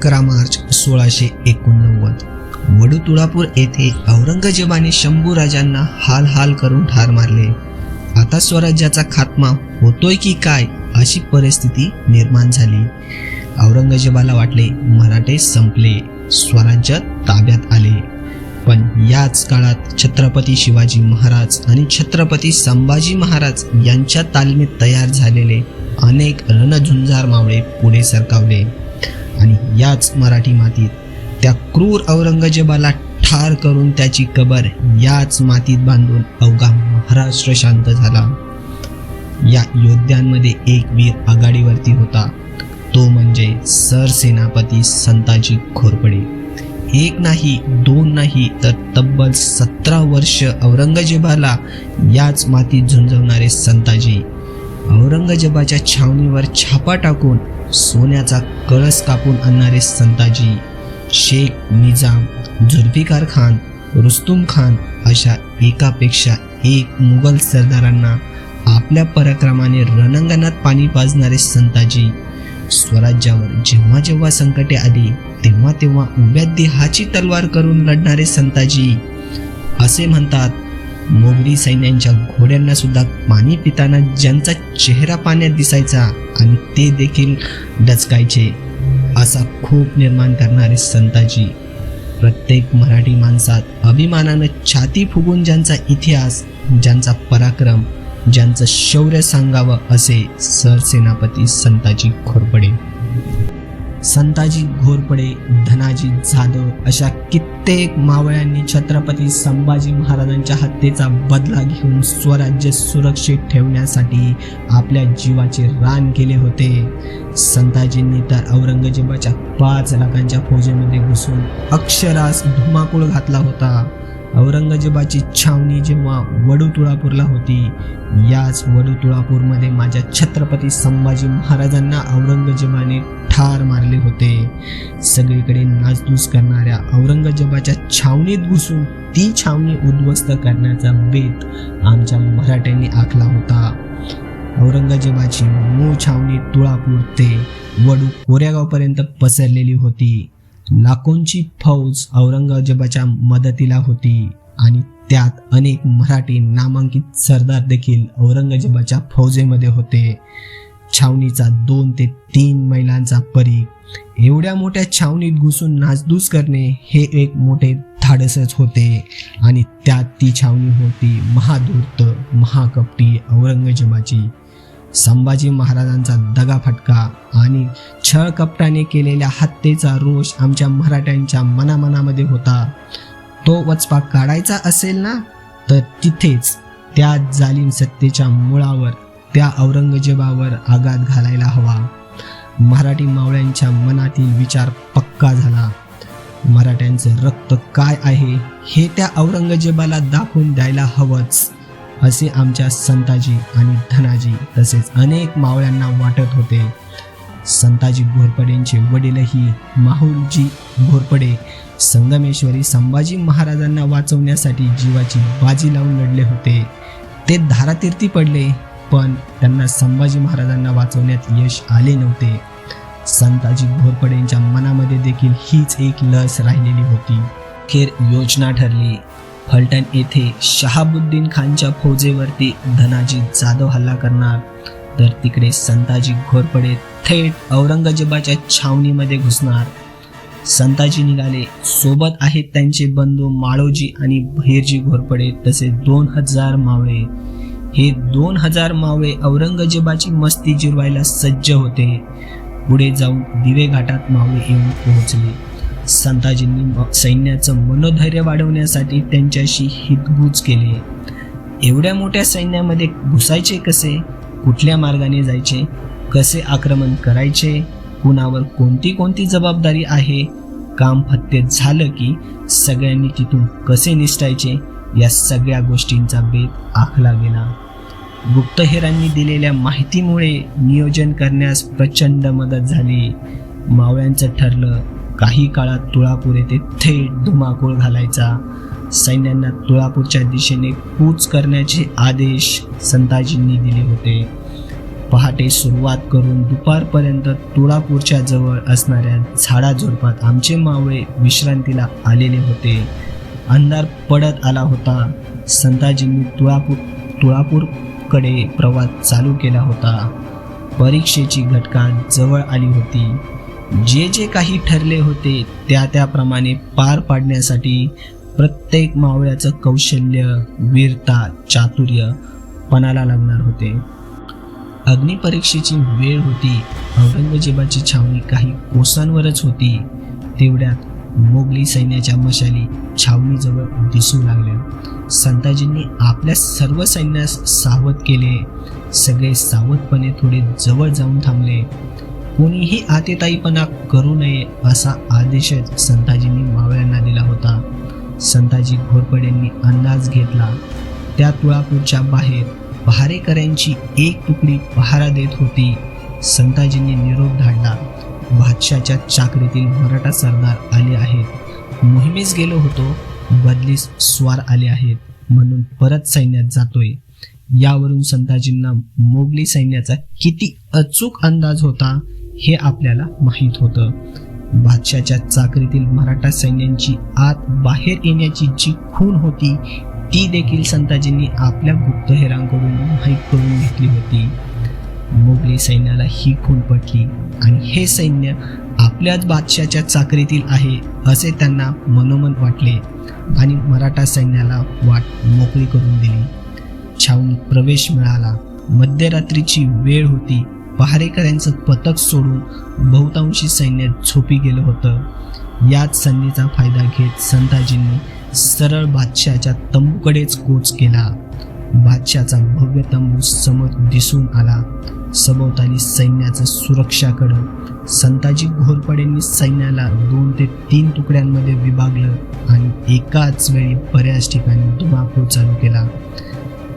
अकरा मार्च सोळाशे एकोणनव्वद. वडू तुळापूर येथे औरंगजेबाने शंभू राजांना हाल हाल करून ठार मारले. आता स्वराज्याचा खात्मा होतोय की काय अशी परिस्थिती निर्माण झाली. औरंगजेबाला वाटले मराठे संपले स्वराज्य ताब्यात आले. पण याच काळात छत्रपती शिवाजी महाराज आणि छत्रपती संभाजी महाराज यांच्या तालमीत तयार झालेले अनेक रणझुंजार मावळे पुढे सरकावले. आणि याच मराठी मातीत त्या क्रूर औरंगजेबाला ठार करून त्याची कबर याच मातीत बांधून अवघा महाराष्ट्र शांत झाला. या योद्ध्यांमध्ये एक वीर आघाडीवरती होता. तो म्हणजे सरसेनापती संताजी घोरपडे एक नाही दोन नाही तर तब्बल सतरा वर्ष औरंगजेबाला याच मातीत झुंजवणारे संताजी औरंगजेबाच्या छावणीवर छापा टाकून सोन्याचा कळस कापून आणणारे संताजी शेख निजाम जुल्फिकार खान रुस्तुम खान अशा एकापेक्षा एक मुघल सरदारांना आपल्या पराक्रमाने रणांगणात पाणी पाजणारे संताजी स्वराज्यावर जेव्हा जेव्हा संकटे आली तेव्हा तेव्हा उभ्या देहाची तलवार करून लढणारे संताजी असे म्हणतात मोगरी सैन्यांच्या घोड्यांना सुद्धा पाणी पिताना ज्यांचा चेहरा पाण्यात दिसायचा आणि ते देखील डचकायचे असा खूप निर्माण करणारे संताजी. प्रत्येक मराठी माणसात अभिमानानं छाती फुगून ज्यांचा इतिहास ज्यांचा पराक्रम ज्यांचं शौर्य सांगावं असे सरसेनापती संताजी खोरपडे. संताजी घोरपडे धनाजी जाधव अशा कित्येक मावळ्यांनी छत्रपती संभाजी महाराजांच्या हत्येचा बदला घेऊन स्वराज्य सुरक्षित ठेवण्यासाठी आपल्या जीवाचे रान केले होते. संताजींनी तर औरंगजेबाच्या पाच लाखांच्या फौजेमध्ये घुसून अक्षरास धुमाकूळ घातला होता. औरंगजेबाची छावणी जेव्हा वडू तुळापूरला होती याच वडू तुळापूरमध्ये माझ्या छत्रपती संभाजी महाराजांना औरंगजेबाने ठार मारले होते. सगळीकडे नाचधूस करणाऱ्या औरंगजेबाच्या छावणीत घुसून ती छावणी उद्ध्वस्त करण्याचा बेत आमच्या मराठ्यांनी आखला होता. औरंगजेबाची मूळ छावणी तुळापूर ते वडू कोऱ्यागावपर्यंत पसरलेली होती. लाखोंची फौज औरंगजेबाच्या मदतीला होती आणि त्यात अनेक मराठी नामांकित सरदार देखील औरंगजेबाच्या फौजेमध्ये होते. छावणीचा दोन ते तीन मैलांचा परी एवढ्या मोठ्या छावणीत घुसून नाचधूस करणे हे एक मोठे धाडसच होते आणि त्यात ती छावणी होती महाधूर्त महाकपटी औरंगजेबाची. संभाजी महाराजांचा दगा फटका आणि छळ कपटाने केलेल्या हत्येचा रोष आमच्या मराठ्यांच्या मनामनामध्ये होता. तो वचपा काढायचा असेल ना तर तिथेच त्या जालिम सत्तेच्या मुळावर त्या औरंगजेबावर आघात घालायला हवा. मराठी मावळ्यांच्या मनातील विचार पक्का झाला. मराठ्यांचं रक्त काय आहे हे त्या औरंगजेबाला दाखवून द्यायला हवंच. असे आमच्या संताजी आणि धनाजी तसेच अनेक मावळ्यांना वाटत होते. संताजी घोरपडेंचे वडीलही माहुलजी घोरपडे संगमेश्वरी संभाजी महाराजांना वाचवण्यासाठी जीवाची बाजी लावून लढले होते. ते धारातीर्थी पडले पण त्यांना संभाजी महाराजांना वाचवण्यात यश आले नव्हते. संताजी घोरपडेंच्या मनामध्ये देखील हीच एक लस राहिलेली होती. खेर योजना ठरली. फलटण येथे शहाबुद्दीन खानच्या फौजेवरती धनाजी जाधव हल्ला करणार. तर तिकडे संताजी घोरपडे थेट औरंगजेबाच्या छावणीमध्ये घुसणार. संताजी निघाले. सोबत आहेत त्यांचे बंधू माळोजी आणि भैरजी घोरपडे तसे दोन हजार मावळे. हे दोन हजार मावळे औरंगजेबाची मस्ती जिरवायला सज्ज होते. पुढे जाऊन दिवे घाटात मावळे येऊन पोहोचले. संताजींनी सैन्याचं मनोधैर्य वाढवण्यासाठी त्यांच्याशी हितगुज केले. एवढ्या मोठ्या सैन्यामध्ये घुसायचे कसे? कुठल्या मार्गाने जायचे? कसे आक्रमण करायचे? कुणावर कोणती कोणती जबाबदारी आहे? काम फत्ते झालं की सगळ्यांनी तिथून कसे निसटायचे? या सगळ्या गोष्टींचा बेत आखला गेला. गुप्तहेरांनी दिलेल्या माहितीमुळे नियोजन करण्यास प्रचंड मदत झाली. मावळ्यांचं ठरलं काही काळात तुळापूर येथे थेट धुमाकूळ घालायचा. सैन्यांना तुळापूरच्या दिशेने कूच करण्याचे आदेश संताजींनी दिले होते. पहाटे सुरुवात करून दुपारपर्यंत तुळापूरच्या जवळ असणाऱ्या झाडाझुडपात आमचे मावळे विश्रांतीला आलेले होते. अंधार पडत आला होता. संताजींनी तुळापूर तुळापूरकडे प्रवास चालू केला होता. परीक्षेची घटका जवळ आली होती. जे जे काही ठरले होते त्या त्याप्रमाणे पार पाडण्यासाठी प्रत्येक मावळ्याचं कौशल्य वीरता चातुर्य पणाला लागणार होते. अग्निपरीक्षेची वेळ होती औरंगजेबाची छावणी काही कोसांवरच होती तेवढ्यात मोगली सैन्याच्या मशाली छावणीजवळ दिसू लागल्या. संताजींनी आपल्या सर्व सैन्यास सावध केले सगळे सावधपणे थोडे जवळ जाऊन थांबले. कोणीही आतेताईपणा करू नये असा आदेशच संताजींनी मावळ्यांना दिला होता. संताजी घोरपडेंनी अंदाज घेतला. त्या तुळापूरच्या बाहेर पहारेकऱ्यांची एक तुकडी पहारा देत होती. संताजींनी निरोप धाडला. बादशाच्या चाकरीतील मराठा सरदार आले आहेत. मोहिमेस गेलो होतो. बदलीस स्वार आले आहेत. म्हणून परत सैन्यात जातोय. यावरून संताजींना मोगली सैन्याचा किती अचूक अंदाज होता. हे आपल्याला माहीत होतं. बादशाच्या चाकरीतील मराठा सैन्यांची आत बाहेर येण्याची जी खून होती ती देखील संताजींनी आपल्या गुप्तहेरांकडून माहीत करून घेतली होती. मोगली सैन्याला ही खून पटली आणि हे सैन्य आपल्याच बादशाच्या चाकरीतील आहे असे त्यांना मनोमन वाटले आणि मराठा सैन्याला वाट मोकळी करून दिली. छावणीत प्रवेश मिळाला. मध्यरात्रीची वेळ होती. पहारेकऱ्यांचं पथक सोडून बहुतांशी सैन्य झोपी गेलं होतं. याच संधीचा फायदा घेत संताजींनी सरळ बादशाच्या तंबूकडेच कोच केला. बादशाचा भव्य तंबू समोर दिसून आला. सभोवताली सैन्याचं सुरक्षाकडं संताजी घोरपडेंनी सैन्याला दोन ते तीन तुकड्यांमध्ये विभागलं आणि एकाच वेळी बऱ्याच ठिकाणी धुमाकूळ चालू केला.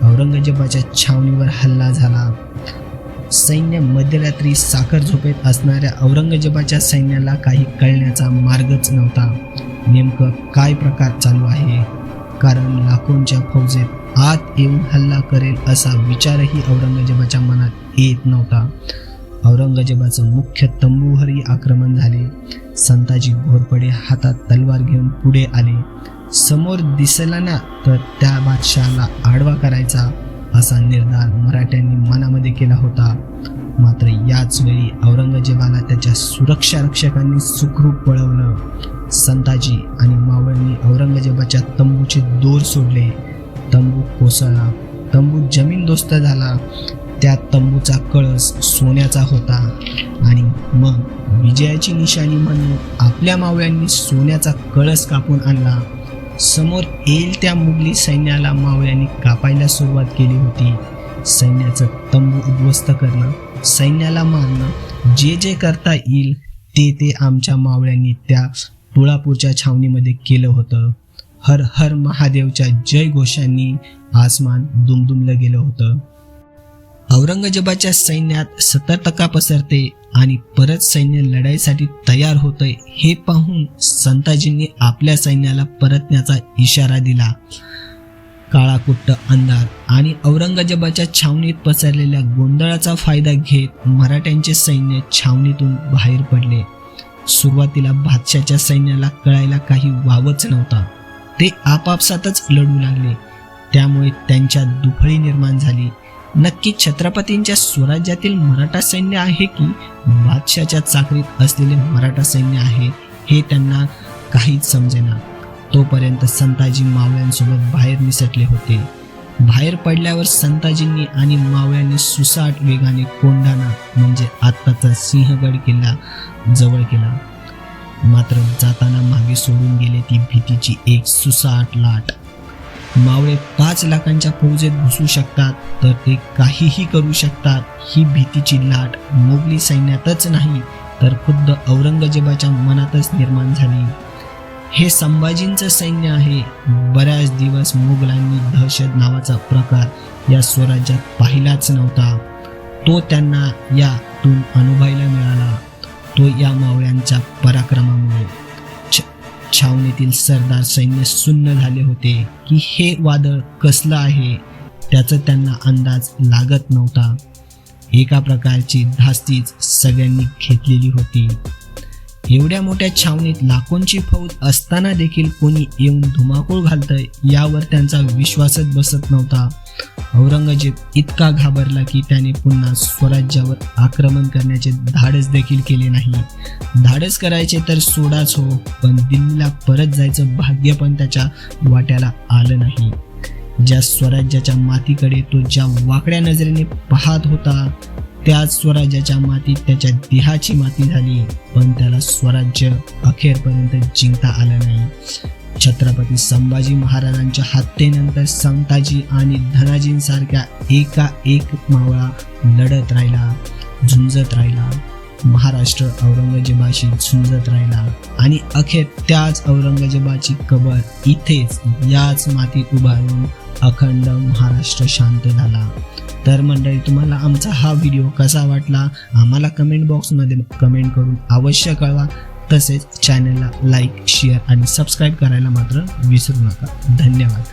औरंगजेबाच्या छावणीवर हल्ला झाला. सैन्य मध्यरात्री साखर झोपेत असणाऱ्या औरंगजेबाच्या सैन्याला काही कळण्याचा मार्गच नव्हता. नेमकं काय प्रकार चालू आहे? कारण लाखोंच्या फौजेत आत येऊन हल्ला करेल असा विचारही औरंगजेबाच्या मनात येत नव्हता. औरंगजेबाचं मुख्य तंबूवरही आक्रमण झाले. संताजी घोरपडे हातात तलवार घेऊन पुढे आले. समोर दिसला ना तर त्या बादशहाला आडवा करायचा असा निर्धार मराठ्यांनी मनामध्ये केला होता. मात्र याच वेळी औरंगजेबाला त्याच्या सुरक्षा रक्षकांनी सुखरूप पळवलं संताजी आणि मावळनी औरंगजेबाच्या तंबूचे दोर सोडले. तंबू कोसळला. तंबू जमीनदोस्त झाला. त्या तंबूचा कळस सोन्याचा होता. आणि मग विजयाची निशाणी म्हणून आपल्या मावळ्यांनी सोन्याचा कळस कापून आणला. समोर येईल त्या मुघली सैन्याला मावळ्यांनी कापायला सुरुवात केली होती. सैन्याचं तंबू उद्ध्वस्त करणं सैन्याला मारणं जे जे करता येईल ते ते आमच्या मावळ्यांनी त्या तुळापूरच्या छावणीमध्ये केलं होतं. हर हर महादेवच्या जय घोषांनी आसमान दुमदुमलं गेलं होतं. औरंगजेबाच्या सैन्यात सतर्कता पसरते आणि परत सैन्य लढाईसाठी तयार होतंय हे पाहून संताजींनी आपल्या सैन्याला परतण्याचा इशारा दिला. काळाकुट्ट अंधार आणि औरंगजेबाच्या छावणीत पसरलेल्या गोंधळाचा फायदा घेत मराठ्यांचे सैन्य छावणीतून बाहेर पडले. सुरुवातीला बादशाच्या सैन्याला कळायला काही वावच नव्हता. ते आपापसातच लढू लागले. त्यामुळे त्यांच्यात दुफळी निर्माण झाली. नक्की छत्रपतींच्या स्वराज्यातील मराठा सैन्य आहे की बादशाच्या चाकरीत असलेले मराठा सैन्य आहे हे त्यांना काहीच समजेना. तोपर्यंत संताजी मावळ्यांसोबत बाहेर निसटले होते. बाहेर पडल्यावर संताजींनी आणि मावळ्यांनी सुसाट वेगाने कोंढाणा म्हणजे आत्ताचा सिंहगड किल्ला जवळ केला. मात्र जाताना मागे सोडून गेले ती भीतीची एक सुसाट लाट. मावळे पाच लाखांच्या फौजेत घुसू शकतात तर ते काहीही करू शकतात. ही भीतीची लाट मोगली सैन्यातच नाही तर खुद्द औरंगजेबाच्या मनातच निर्माण झाली. हे संभाजींचं सैन्य आहे. बऱ्याच दिवस मोगलांनी दहशत नावाचा प्रकार या स्वराज्यात पाहिलाच नव्हता. तो त्यांना यातून अनुभवायला मिळाला. तो या मावळ्यांच्या पराक्रमामुळे. छावणीतील सरदार सैन्य सुन्न झाले होते की हे वादळ कसलं आहे? त्याचा त्यांना अंदाज लागत नव्हता. एका प्रकारची धास्तीच सगळ्यांनी घेतलेली होती. एवढ्या मोठ्या छावणीत लाखोंची फौज असताना देखील कोणी येऊन धुमाकूळ घालतंय यावर त्यांचा विश्वासच बसत नव्हता. औरंगजेब इतका घाबरला की त्याने पुन्हा स्वराज्यावर आक्रमण करण्याचे धाडस देखील केले नाही. धाडस करायचे तर सोडाच हो पण दिल्लीला परत जायचं भाग्य पण त्याच्या वाट्याला आलं नाही. ज्या स्वराज्याच्या मातीकडे तो ज्या वाकड्या नजरेने पाहत होता त्याच स्वराज्याच्या मातीत त्याच्या देहाची माती झाली. पण त्याला स्वराज्य अखेरपर्यंत जिंकता आलं नाही. छत्रपती संभाजी महाराजांच्या हत्येनंतर संताजी आणि धनाजींसारख्या एका एक मावळा लढत राहिला झुंजत राहिला. महाराष्ट्र औरंगजेबाशी झुंजत राहिला आणि अखेर त्याच औरंगजेबाची कबर इथेच याच मातीत उभारून अखंड महाराष्ट्र शांत झाला. तर मंडळी तुम्हाला आमचा हा व्हिडिओ कसा वाटला? आम्हाला कमेंट बॉक्समध्ये कमेंट करून अवश्य कळवा. तसेच चॅनलला लाईक शेअर आणि सबस्क्राईब करायला मात्र विसरू नका. धन्यवाद.